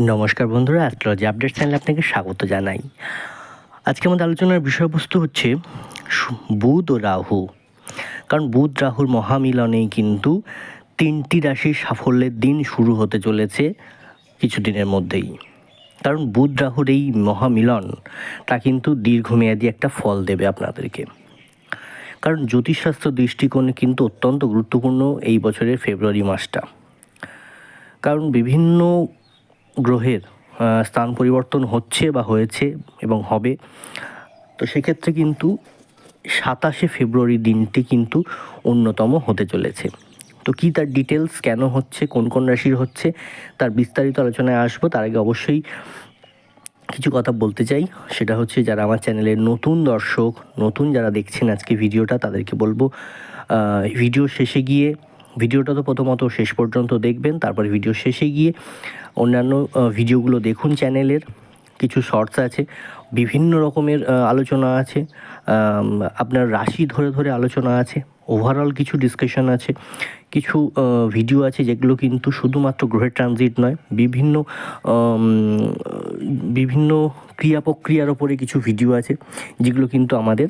নমস্কার বন্ধুরা astrology update চ্যানেলে আপনাকে স্বাগত জানাই। আজকে আমাদের আলোচনার বিষয়বস্তু হচ্ছে বুধ ও রাহু। কারণ বুধ রাহুর মহামিলনেই কিন্তু তিনটি রাশির সাফল্যের দিন শুরু হতে চলেছে কিছুদিনের মধ্যেই। কারণ বুধ রাহুর এই মহামিলন তা কিন্তু দীর্ঘমেয়াদী একটা ফল দেবে আপনাদেরকে। কারণ জ্যোতিষশাস্ত্র দৃষ্টিকোণে কিন্তু অত্যন্ত গুরুত্বপূর্ণ এই বছরের ফেব্রুয়ারি মাসটা। কারণ বিভিন্ন গ্রহের স্থান পরিবর্তন হচ্ছে বা হয়েছে এবং হবে। তো সেক্ষেত্রে কিন্তু সাতাশে ফেব্রুয়ারি দিনটি কিন্তু অন্যতম হতে চলেছে। তো কী তার ডিটেলস কেন হচ্ছে, কোন কোন রাশির হচ্ছে, তার বিস্তারিত আলোচনায় আসব। তার আগে অবশ্যই কিছু কথা বলতে চাই। সেটা হচ্ছে যারা আমার চ্যানেলের নতুন দর্শক, নতুন যারা দেখছেন আজকে ভিডিওটা, তাদেরকে বলব ভিডিও শেষে গিয়ে ভিডিওটা তো প্রথমত শেষ পর্যন্ত দেখবেন, তারপর ভিডিও শেষে গিয়ে অন্যান্য ভিডিওগুলো দেখুন চ্যানেলের, কিছু শর্টস আছে, বিভিন্ন রকমের আলোচনা আছে আপনার রাশি ধরে ধরে আলোচনা আছে ওভারঅল কিছু ডিসকাশন আছে, কিছু ভিডিও আছে যেগুলো কিন্তু শুধুমাত্র গ্রহের ট্রানজিট নয়, বিভিন্ন বিভিন্ন ক্রিয়া প্রক্রিয়ার ওপরে কিছু ভিডিও আছে, যেগুলো কিন্তু আমাদের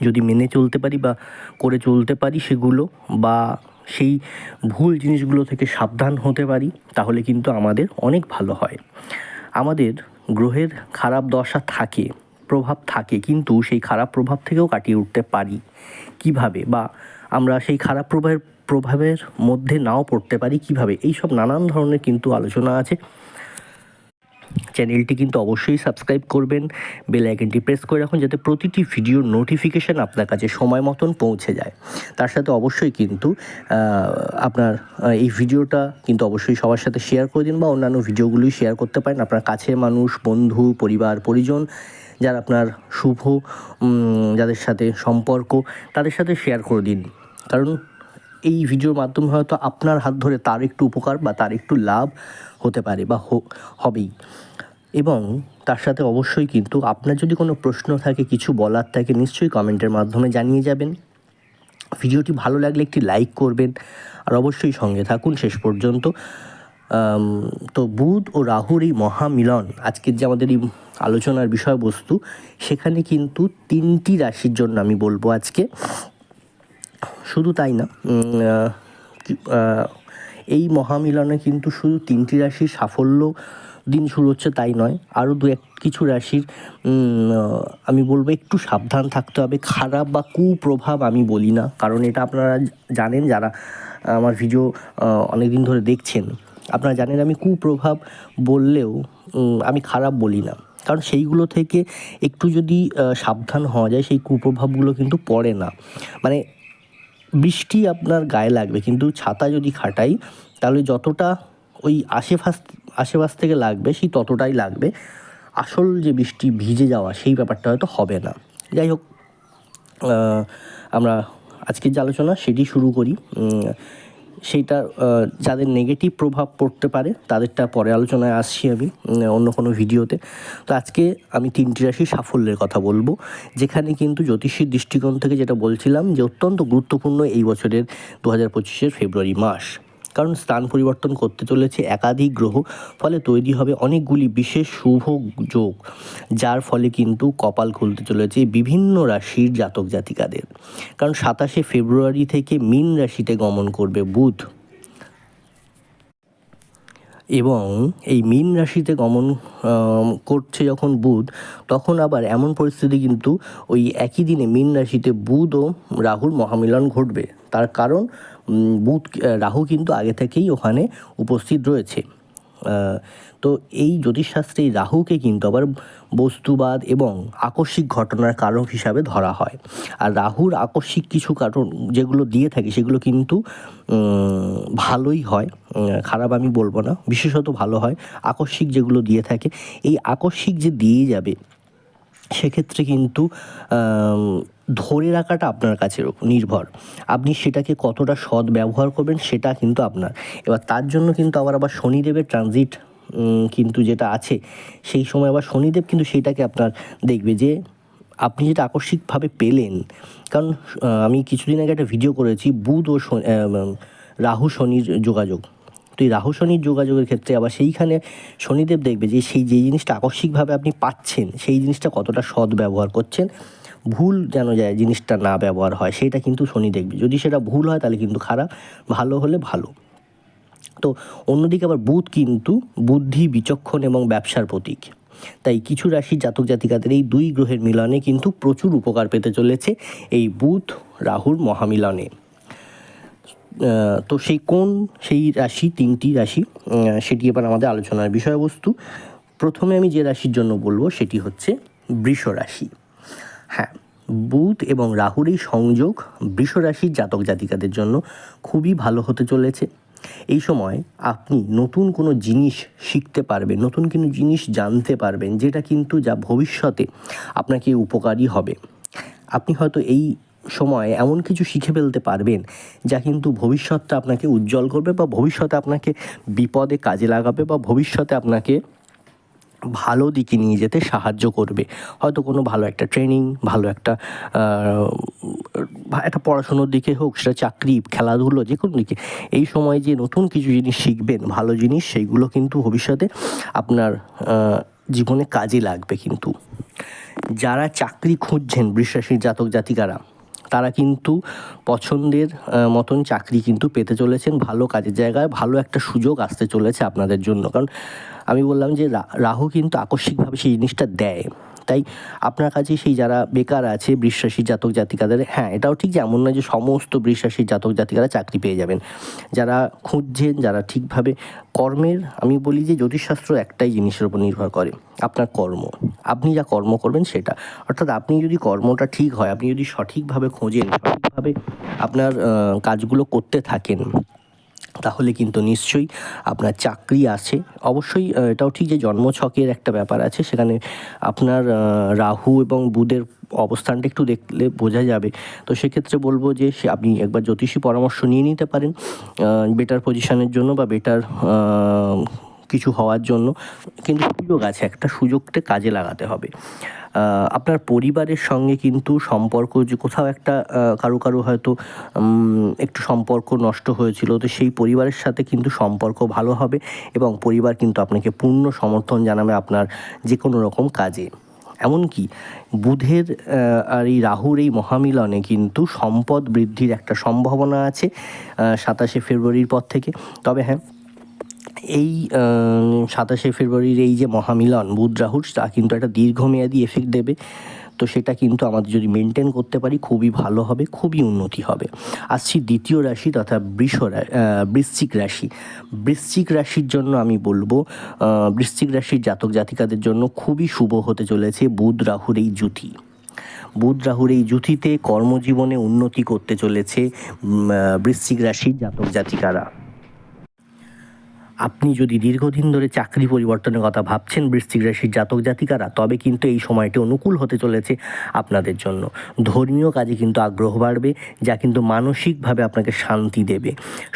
যদি মেনে চলতে পারি বা করে চলতে পারি সেগুলো বা সেই ভুল জিনিসগুলো থেকে সাবধান হতে পারি, তাহলে কিন্তু আমাদের অনেক ভালো হয়। আমাদের গ্রহের খারাপ দশা থাকে, প্রভাব থাকে, কিন্তু সেই খারাপ প্রভাব থেকেও কাটিয়ে উঠতে পারি। কীভাবে? বা আমরা সেই খারাপ প্রভাবের প্রভাবের মধ্যে নাও পড়তে পারি কীভাবে? এইসব নানান ধরনের কিন্তু আলোচনা আছে। চ্যানেলটি কিন্তু অবশ্যই সাবস্ক্রাইব করবেন, বেল আইকনটি প্রেস করে রাখুন যাতে প্রতিটি ভিডিওর নোটিফিকেশান আপনার কাছে সময় মতন পৌঁছে যায়। তার সাথে অবশ্যই কিন্তু আপনার এই ভিডিওটা কিন্তু অবশ্যই সবার সাথে শেয়ার করে দিন বা অন্যান্য ভিডিওগুলোই শেয়ার করতে পারেন। আপনার কাছের মানুষ, বন্ধু, পরিবার, পরিজন যারা আপনার শুভ যাদের সাথে সম্পর্ক, তাদের সাথে শেয়ার করে দিন। কারণ এই ভিডিওর মাধ্যমে হয়তো আপনার হাত ধরে তার একটু উপকার বা তার একটু লাভ হতে পারে বা হবেই। এবং তার সাথে অবশ্যই কিন্তু আপনার যদি কোনো প্রশ্ন থাকে, কিছু বলার থাকে, নিশ্চয়ই কমেন্টের মাধ্যমে জানিয়ে যাবেন। ভিডিওটি ভালো লাগলে একটি লাইক করবেন। আর অবশ্যই সঙ্গে থাকুন শেষ পর্যন্ত। তো বুধ ও রাহুর এই মহামিলন, আজকের যে আমাদের এই আলোচনার বিষয়বস্তু, সেখানে কিন্তু তিনটি রাশির জন্য আমি বলব আজকে। শুধু তাই না এই মহামিলনে কিন্তু শুধু তিনটি রাশির সাফল্য দিন শুরু হচ্ছে তাই নয়, আরও দু এক কিছু রাশির আমি বলব একটু সাবধান থাকতে হবে, খারাপ বা কুপ্রভাব আমি বলি না, কারণ এটা আপনারা জানেন যারা আমার ভিডিও অনেক দিন ধরে দেখছেন, আপনারা জানেন আমি কুপ্রভাব বললেও আমি খারাপ বলি না, কারণ সেইগুলো থেকে একটু যদি সাবধান হওয়া যায়, সেই কুপ্রভাবগুলো কিন্তু পড়ে না মানে বৃষ্টি আপনার গায়ে লাগবে, কিন্তু ছাতা যদি খাটাই, তাহলে যতটা ওই আশেপাশ আশেপাশ থেকে লাগবে, সেই ততটাই লাগবে। আসল যে বৃষ্টি ভিজে যাওয়া, সেই ব্যাপারটা হয়তো হবে না। যাই হোক আমরা আজকের যে আলোচনা, সেটি শুরু করি। সেইটা যাদের নেগেটিভ প্রভাব পড়তে পারে, তাদেরটা পরে আলোচনায় আসছি আমি অন্য কোনো ভিডিওতে। তো আজকে আমি তিনটি রাশি সাফল্যের কথা বলব, যেখানে কিন্তু জ্যোতিষীর দৃষ্টিকোণ থেকে যেটা বলছিলাম যে, অত্যন্ত গুরুত্বপূর্ণ এই বছরের দু হাজার পঁচিশের ফেব্রুয়ারি মাস। কারণ স্থান পরিবর্তন করতে চলেছে একাধিক গ্রহ, ফলে তৈরি হবে অনেকগুলি বিশেষ শুভ যোগ, যার ফলে কিন্তু কপাল খুলতে চলেছে বিভিন্ন রাশির জাতক জাতিকাদের। কারণ সাতাশে ফেব্রুয়ারি থেকে মীন রাশিতে গমন করবে বুধ। এবং এই মীন রাশিতে গমন করছে যখন বুধ, তখন আবার এমন পরিস্থিতি কিন্তু ওই একই দিনে মীন রাশিতে বুধ ও রাহুর মহামিলন ঘটবে। তার কারণ বুধ রাহু কিন্তু আগে থেকেই ওখানে উপস্থিত রয়েছে। তো এই জ্যোতিষশাস্ত্রে এই রাহুকে কিন্তু আবার বস্তুবাদ এবং আকস্মিক ঘটনার কারক হিসাবে ধরা হয়। আর রাহুর আকস্মিক কিছু কারণ যেগুলো দিয়ে থাকে সেগুলো কিন্তু ভালোই হয়। খারাপ আমি বলব না, বিশেষত ভালো হয়। আকস্মিক যেগুলো দিয়ে থাকে, এই আকস্মিক যে দিয়ে যাবে সেক্ষেত্রে কিন্তু ধরে রাখাটা আপনার কাছে নির্ভর। আপনি সেটাকে কতটা সৎ ব্যবহার করবেন সেটা কিন্তু আপনার। এবার তার জন্য কিন্তু আবার আবার শনিদেবের ট্রানজিট কিন্তু যেটা আছে, সেই সময় আবার শনিদেব কিন্তু সেইটাকে আপনার দেখবে যে, আপনি যেটা আকস্মিকভাবে পেলেন, কারণ আমি কিছুদিন আগে একটা ভিডিও করেছি, বুধ ও রাহু শনির যোগাযোগ। তো এই রাহু শনির যোগাযোগের ক্ষেত্রে আবার সেইখানে শনিদেব দেখবে যে সেই যে জিনিসটা আকস্মিকভাবে আপনি পাচ্ছেন, সেই জিনিসটা কতটা সৎ ব্যবহার করছেন, ভুল যেন যায় জিনিসটা না ব্যবহার হয়, সেটা কিন্তু শনি দেখবে। যদি সেটা ভুল হয় তাহলে কিন্তু খারাপ, ভালো হলে ভালো। তো অন্যদিকে আবার বুধ কিন্তু বুদ্ধি, বিচক্ষণ এবং ব্যবসার প্রতীক। তাই কিছু রাশির জাতক জাতিকাদের এই দুই গ্রহের মিলনে কিন্তু প্রচুর উপকার পেতে চলেছে এই বুধ, রাহুর মহামিলনে। তো সেই কোন, সেই রাশি, তিনটি রাশি সেটি এবার আমাদের আলোচনার বিষয়বস্তু। প্রথমে আমি যে রাশির জন্য বলব, সেটি হচ্ছে বৃষ রাশি। হ্যাঁ বুধ এবং রাহুর এই সংযোগ বৃষ রাশির জাতক জাতিকাদের জন্য খুবই ভালো হতে চলেছে। এই সময় আপনি নতুন কোনো জিনিস শিখতে পারবেন, নতুন কোনো জিনিস জানতে পারবেন, যেটা কিন্তু যা ভবিষ্যতে আপনাকে উপকারী হবে। আপনি হয়তো এই সময় এমন কিছু শিখে ফেলতে পারবেন যা কিন্তু ভবিষ্যৎটা আপনাকে উজ্জ্বল করবে বা ভবিষ্যতে আপনাকে বিপদে কাজে লাগাবে বা ভবিষ্যতে আপনাকে ভালো দিকে নিয়ে যেতে সাহায্য করবে। হয়তো কোনো ভালো একটা ট্রেনিং ভালো একটা একটা পড়াশুনোর দিকে হোক, সেটা চাকরি, খেলাধুলো, যে কোনো দিকে। এই সময় যে নতুন কিছু জিনিস শিখবেন, ভালো জিনিস, সেইগুলো কিন্তু ভবিষ্যতে আপনার জীবনে কাজে লাগবে কিন্তু। যারা চাকরি খুঁজছেন বৃশ্বাসীর জাতক জাতিকারা তারা কিন্তু পছন্দের মতন চাকরি কিন্তু পেতে চলেছেন ভালো কাজের জায়গায়, ভালো একটা সুযোগ আসতে চলেছে আপনাদের জন্য। কারণ আমি বললাম যে রাহু কিন্তু আকস্মিকভাবে সেই জিনিসটা দেয়। তাই আপনার কাছে সেই যারা বেকার আছে বৃশ্বাসী জাতক জাতিকাদের হ্যাঁ এটাও ঠিক যে এমন নয় যে সমস্ত বৃশ্বাসী জাতক জাতিকারা চাকরি পেয়ে যাবেন। যারা খুঁজছেন, যারা ঠিকভাবে কর্মের, আমি বলি যে জ্যোতিষশাস্ত্র একটাই জিনিসের উপর নির্ভর করে, আপনার কর্ম। আপনি যা কর্ম করবেন সেটা। অর্থাৎ আপনি যদি কর্মটা ঠিক হয়, আপনি যদি সঠিকভাবে খোঁজেন, সঠিকভাবে আপনার কাজগুলো করতে থাকেন তাহলে কিন্তু নিশ্চয়ই আপনার চাকরি আছে। অবশ্যই এটাও ঠিক যে জন্মছকের একটা ব্যাপার আছে। সেখানে আপনার রাহু এবং বুধের অবস্থানটা একটু দেখলে বোঝা যাবে। তো সেক্ষেত্রে বলব যে, সে আপনি একবার জ্যোতিষী পরামর্শ নিয়ে নিতে পারেন। বেটার পজিশনের জন্য বা বেটার কিছু হওয়ার জন্য কিন্তু সুযোগ আছে, একটা সুযোগটা কাজে লাগাতে হবে। আপনার পরিবারের সঙ্গে কিন্তু সম্পর্ক যে কোথাও একটা কারও কারও হয়তো একটু সম্পর্ক নষ্ট হয়েছিল, তো সেই পরিবারের সাথে কিন্তু সম্পর্ক ভালো হবে এবং পরিবার কিন্তু আপনাকে পূর্ণ সমর্থন জানাবে আপনার যে কোনো রকম কাজে। এমনকি বুধের আর এই রাহুর এই মহামিলনে কিন্তু সম্পদ বৃদ্ধির একটা সম্ভাবনা আছে সাতাশে ফেব্রুয়ারির পর থেকে। তবে হ্যাঁ এই সাতাশে ফেব্রুয়ারির এই যে মহামিলন বুধ, রাহুর, তা কিন্তু একটা দীর্ঘমেয়াদী এফেক্ট দেবে। তো সেটা কিন্তু আমাদের যদি মেনটেন করতে পারি, খুবই ভালো হবে, খুবই উন্নতি হবে। আসছি দ্বিতীয় রাশি তথা বৃষ বৃশ্চিক রাশি। বৃশ্চিক রাশির জন্য আমি বলব বৃশ্চিক রাশির জাতক জাতিকাদের জন্য খুবই শুভ হতে চলেছে বুধ, রাহুর এই জুতি বুধ, রাহুর এই জুথিতে কর্মজীবনে উন্নতি করতে চলেছে বৃশ্চিক রাশির জাতক জাতিকারা। আপনি যদি দীর্ঘদিন ধরে চাকরি পরিবর্তনের কথা ভাবছেন বৃশ্চিক রাশির জাতক জাতিকারা, তবে কিন্তু এই সময়টি অনুকূল হতে চলেছে আপনাদের জন্য। ধর্মীয় কাজে কিন্তু আগ্রহ বাড়বে, যা কিন্তু মানসিকভাবে আপনাকে শান্তি দেবে।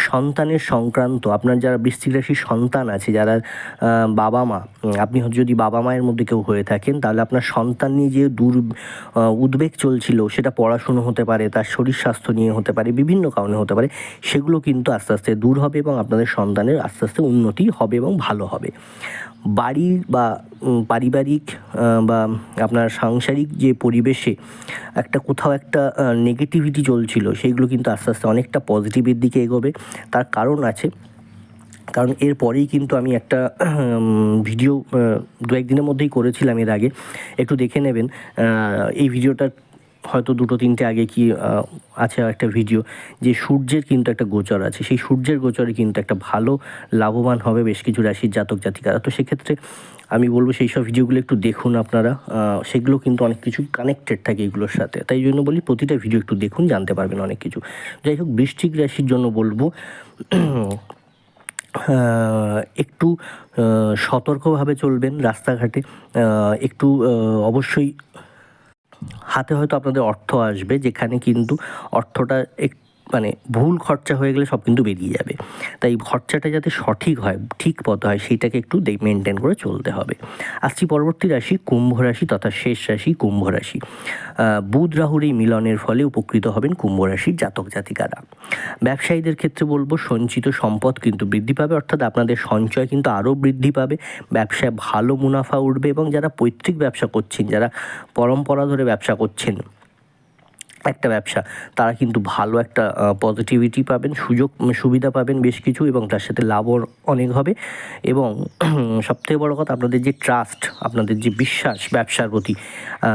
সন্তানের সংক্রান্ত, আপনার যারা বৃশ্চিক রাশির সন্তান আছে, যারা বাবা মা আপনি যদি বাবা মায়ের মধ্যে কেউ হয়ে থাকেন, তাহলে আপনার সন্তান নিয়ে যে দূর উদ্বেগ চলছিল, সেটা পড়াশুনো হতে পারে, তার শরীর স্বাস্থ্য নিয়ে হতে পারে, বিভিন্ন কারণে হতে পারে, সেগুলো কিন্তু আস্তে আস্তে দূর হবে এবং আপনাদের সন্তানের আস্তে আস্তে উন্নতি হবে এবং ভালো হবে। বাড়ির বা পারিবারিক বা আপনার সাংসারিক যে পরিবেশে একটা কোথাও একটা নেগেটিভিটি চলছিল সেইগুলো কিন্তু আস্তে আস্তে অনেকটা পজিটিভের দিকে এগোবে। তার কারণ আছে, কারণ এরপরেই কিন্তু আমি একটা ভিডিও দু একদিনের মধ্যেই করেছিলাম এর আগে। একটু দেখে নেবেন এই ভিডিওটা হয়তো দুটো তিনটে আগে কি আছে একটা ভিডিও যে সূর্যের কিন্তু একটা গোচর আছে। সেই সূর্যের গোচরে কিন্তু একটা ভালো, লাভবান হবে বেশ কিছু রাশির জাতক জাতিকারা। তো সেক্ষেত্রে আমি বলব সেই সব ভিডিওগুলো একটু দেখুন আপনারা। সেগুলো কিন্তু অনেক কিছু কানেক্টেড থাকে এগুলোর সাথে। তাই জন্য বলি প্রতিটা ভিডিও একটু দেখুন, জানতে পারবেন অনেক কিছু। যাই হোক বৃষ্টিক রাশির জন্য বলব একটু সতর্কভাবে চলবেন রাস্তাঘাটে। একটু অবশ্যই হাতে হয়তো আপনাদের অর্থ আসবে যেখানে কিন্তু অর্থটা এক মানে ভুল খরচা হয়ে গেলে সব কিন্তু বেরিয়ে যাবে। তাই খরচাটা যাতে সঠিক হয়, ঠিক পথ হয়, সেইটাকে একটু মেনটেন করে চলতে হবে। আসছি পরবর্তী রাশি, কুম্ভ রাশি তথা শেষ রাশি, কুম্ভ রাশি। বুধ রাহুর এই মিলনের ফলে উপকৃত হবেন কুম্ভ রাশির জাতক জাতিকারা। ব্যবসায়ীদের ক্ষেত্রে বলব, সঞ্চিত সম্পদ কিন্তু বৃদ্ধি পাবে, অর্থাৎ আপনাদের সঞ্চয় কিন্তু আরও বৃদ্ধি পাবে। ব্যবসায় ভালো মুনাফা উঠবে এবং যারা পৈতৃক ব্যবসা করছেন, যারা পরম্পরা ধরে ব্যবসা করছেন একটা ব্যবসা, তারা কিন্তু ভালো একটা পজিটিভিটি পাবেন, সুযোগ, সুবিধা পাবেন বেশ কিছু এবং তার সাথে লাভও অনেক হবে এবং সবথেকে বড় কথা আপনাদের যে ট্রাস্ট আপনাদের যে বিশ্বাস ব্যবসার প্রতি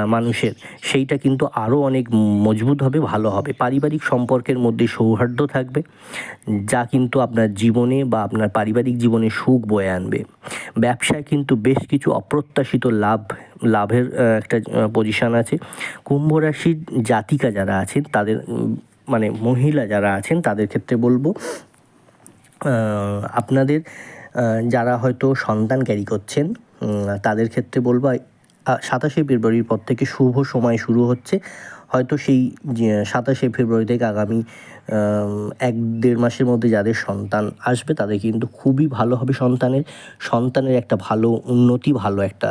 মানুষের, সেইটা কিন্তু আরও অনেক মজবুত হবে, ভালো হবে। পারিবারিক সম্পর্কের মধ্যে সৌহার্দ্য থাকবে, যা কিন্তু আপনার জীবনে বা আপনার পারিবারিক জীবনে সুখ বয়ে আনবে। ব্যবসায় কিন্তু বেশ কিছু অপ্রত্যাশিত লাভ, লাভের একটা পজিশন আছে। কুম্ভ রাশির জাতিকা যারা আছেন, তাদের মানে মহিলা যারা আছেন, তাদের ক্ষেত্রে বলব আপনাদের যারা হয়তো সন্তান ক্যারি করছেন তাদের ক্ষেত্রে বলব সাতাশে ফেব্রুয়ারির পর থেকে শুভ সময় শুরু হচ্ছে। হয়তো সেই সাতাশে ফেব্রুয়ারি থেকে আগামী এক দেড় মাসের মধ্যে যাদের সন্তান আসবে, তাদের কিন্তু খুবই ভালো হবে সন্তানের। সন্তানের একটা ভালো উন্নতি, ভালো একটা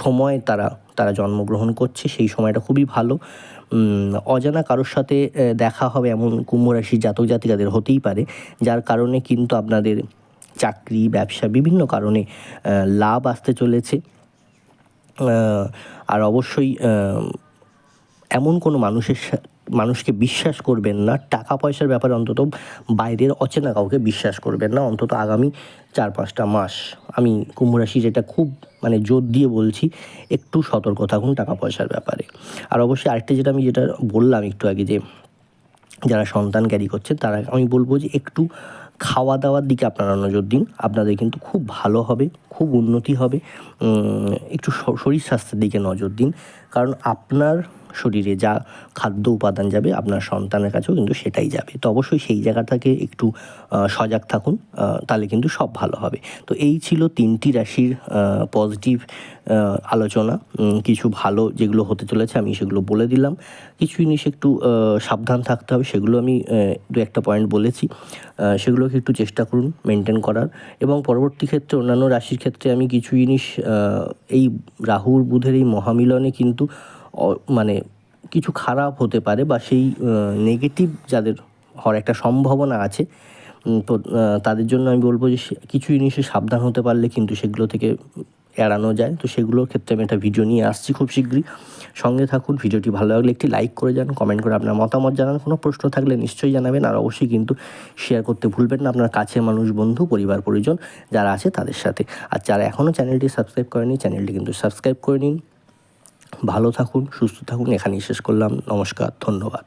সময় তারা তারা জন্মগ্রহণ করছে, সেই সময়টা খুবই ভালো। অজানা কারোর সাথে দেখা হবে এমন কুম্ভ রাশির জাতক জাতিকাদের হতেই পারে, যার কারণে কিন্তু আপনাদের চাকরি, ব্যবসা বিভিন্ন কারণে লাভ আসতে চলেছে। আর অবশ্যই এমন কোনো মানুষের মানুষকে বিশ্বাস করবেন না টাকা পয়সার ব্যাপারে অন্তত বাইরের অচেনা কাউকে বিশ্বাস করবেন না, অন্তত আগামী চার পাঁচটা মাস। আমি কুম্ভ রাশি যেটা খুব মানে জোর দিয়ে বলছি, একটু সতর্ক থাকুন টাকা পয়সার ব্যাপারে। আর অবশ্যই আরেকটা যেটা আমি যেটা বললাম একটু আগে যে, যারা সন্তান ক্যারি করছেন, তারা আমি বলব যে একটু খাওয়া দাওয়ার দিকে আপনারা নজর দিন। আপনাদের কিন্তু খুব ভালো হবে, খুব উন্নতি হবে। একটু শরীর স্বাস্থ্যের দিকে নজর দিন। কারণ আপনার শরীরে যা খাদ্য উপাদান যাবে আপনার সন্তানের কাছেও কিন্তু সেটাই যাবে। তো অবশ্যই সেই জায়গাটাকে একটু সজাগ থাকুন তাহলে কিন্তু সব ভালো হবে। তো এই ছিল তিনটি রাশির পজিটিভ আলোচনা। কিছু ভালো যেগুলো হতে চলেছে আমি সেগুলো বলে দিলাম। কিছু জিনিস একটু সাবধান থাকতে হবে সেগুলো আমি দু একটা পয়েন্ট বলেছি। সেগুলোকে একটু চেষ্টা করুন মেনটেন করার। এবং পরবর্তী ক্ষেত্রে অন্যান্য রাশির ক্ষেত্রে আমি কিছু জিনিস এই রাহুর বুধের এই মহামিলনে কিন্তু মানে কিছু খারাপ হতে পারে বা সেই নেগেটিভ যাদের হওয়ার একটা সম্ভাবনা আছে তো তাদের জন্য আমি বলব যে কিছু জিনিসে সাবধান হতে পারলে কিন্তু সেগুলো থেকে এড়ানো যায়। তো সেগুলোর ক্ষেত্রে আমি একটা ভিডিও নিয়ে আসছি খুব শীঘ্রই। সঙ্গে থাকুন ভিডিওটি ভালো লাগলে একটি লাইক করে যান কমেন্ট করে আপনার মতামত জানান। কোনো প্রশ্ন থাকলে নিশ্চয়ই জানাবেন আর অবশ্যই কিন্তু শেয়ার করতে ভুলবেন না। আপনার কাছের মানুষ, বন্ধু, পরিবার, পরিজন যারা আছে তাদের সাথে। আর যারা এখনও চ্যানেলটি সাবস্ক্রাইব করেনি চ্যানেলটি কিন্তু সাবস্ক্রাইব করে নিন। ভালো থাকুন সুস্থ থাকুন। এখানেই শেষ করলাম। নমস্কার ধন্যবাদ।